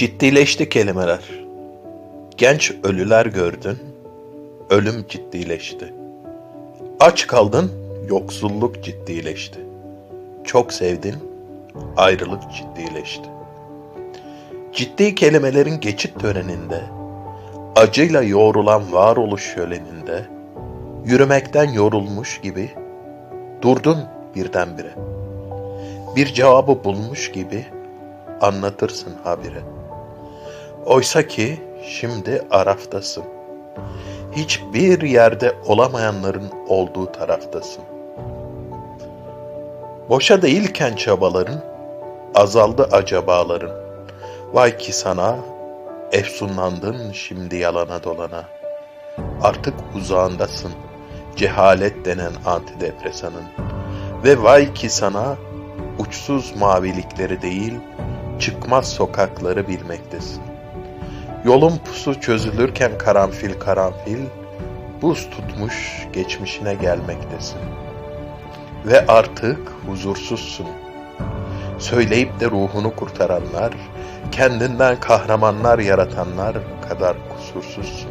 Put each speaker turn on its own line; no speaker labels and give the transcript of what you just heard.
Ciddileşti kelimeler. Genç ölüler gördün, ölüm ciddileşti. Aç kaldın, yoksulluk ciddileşti. Çok sevdin, ayrılık ciddileşti. Ciddi kelimelerin geçit töreninde, acıyla yoğrulan varoluş şöleninde, yürümekten yorulmuş gibi durdun birdenbire. Bir cevabı bulmuş gibi anlatırsın habire. Oysa ki şimdi araftasın. Hiçbir yerde olamayanların olduğu taraftasın. Boşa değilken çabaların, azaldı acabaların. Vay ki sana, efsunlandın şimdi yalana dolana. Artık uzağındasın, cehalet denen antidepresanın. Ve vay ki sana, uçsuz mavilikleri değil, çıkmaz sokakları bilmektesin. Yolun pusu çözülürken karanfil karanfil, buz tutmuş geçmişine gelmektesin. Ve artık huzursuzsun. Söyleyip de ruhunu kurtaranlar, kendinden kahramanlar yaratanlar kadar kusursuzsun.